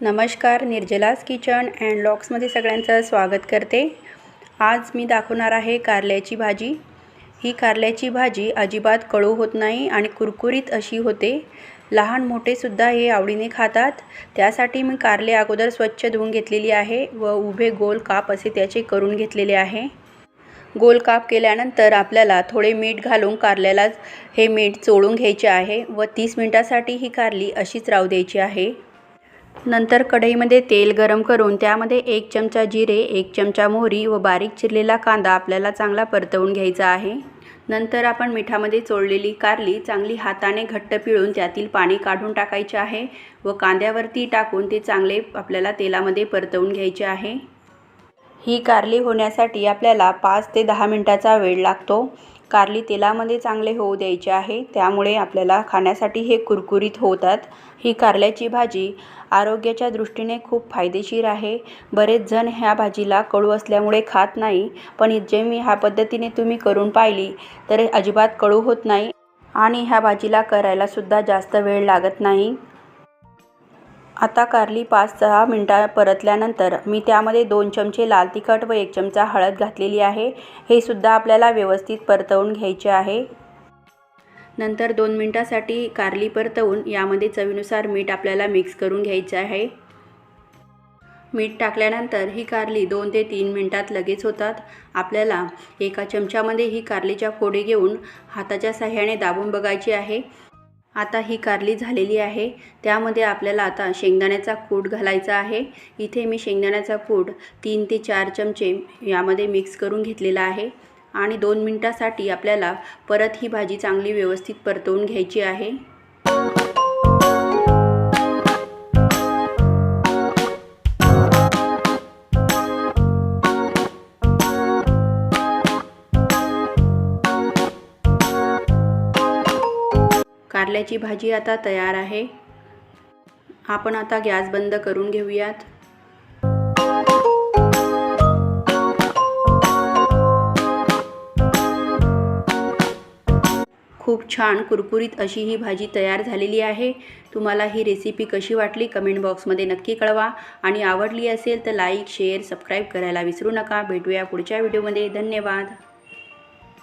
नमस्कार निर्जलास kitchen and लॉक्समध्ये सगळ्यांचं स्वागत करते. आज मी दाखवणार आहे कारल्याची भाजी. ही कारल्याची भाजी अजिबात कळू होत नाही आणि कुरकुरीत अशी होते. लहान मोठेसुद्धा हे आवडीने खातात. त्यासाठी मी कारले अगोदर स्वच्छ धुवून घेतलेली आहे व उभे गोल काप असे त्याचे करून घेतलेले आहे. गोल काप केल्यानंतर आपल्याला थोडे मीठ घालून कारल्याला हे मीठ चोळून घ्यायचे आहे व तीस मिनटासाठी ही कारली अशीच राहू द्यायची आहे. नंतर कढईमध्ये तेल गरम करून त्यामध्ये एक चमचा जिरे एक चमचा मोहरी व बारीक चिरलेला कांदा आपल्याला चांगला परतवून घ्यायचा आहे. नंतर आपण मिठामध्ये चोळलेली कारली चांगली हाताने घट्ट पिळून त्यातील पाणी काढून टाकायचे आहे व कांद्यावरती टाकून ते चांगले आपल्याला तेलामध्ये परतवून घ्यायचे आहे. ही कारली होण्यासाठी आपल्याला पाच ते दहा मिनटाचा वेळ लागतो. कारली तेलामध्ये चांगले होऊ द्यायचे आहे त्यामुळे आपल्याला खाण्यासाठी हे कुरकुरीत होतात. ही कारल्याची भाजी आरोग्याच्या दृष्टीने खूप फायदेशीर आहे. बरेच जण ह्या भाजीला कळू असल्यामुळे खात नाही पण जे मी ह्या पद्धतीने तुम्ही करून पाहिली तर अजिबात कळू होत नाही आणि ह्या भाजीला करायलासुद्धा जास्त वेळ लागत नाही. आता कारली पाच सहा मिनटा परतल्यानंतर मी त्यामध्ये दोन चमचे लाल तिखट व एक चमचा हळद घातलेली आहे. हे सुद्धा आपल्याला व्यवस्थित परतवून घ्यायचे आहे. नंतर दोन मिनटासाठी कारली परतवून यामध्ये चवीनुसार मीठ आपल्याला मिक्स करून घ्यायचं आहे. मीठ टाकल्यानंतर ही कारली दोन ते तीन मिनटात लगेच होतात. आपल्याला एका चमच्यामध्ये ही कारलीच्या फोडी घेऊन हाताच्या साह्याने दाबून बघायची आहे. आता ही कारली झालेली आहे. त्यामध्ये आपल्याला आता शेंगदाण्याचा कूट घालायचा आहे. इथे मी शेंगदाण्याचा कूट तीन ते चार चमचे यामध्ये मिक्स करून घेतलेला आहे. आणि दोन मिनटासाठी आपल्याला परत ही भाजी चांगली व्यवस्थित परतवून घ्यायची आहे. कारल्याची भाजी आता तयार आहे. आपण आता गॅस बंद करून घेऊयात. खूप छान कुरकुरीत अशी ही भाजी तयार झालेली आहे. तुम्हाला ही रेसिपी कशी वाटली कमेंट बॉक्समध्ये नक्की कळवा. आणि आवडली असेल तर लाईक शेअर सबस्क्राईब करायला विसरू नका. भेटूया पुढच्या व्हिडिओमध्ये धन्यवाद.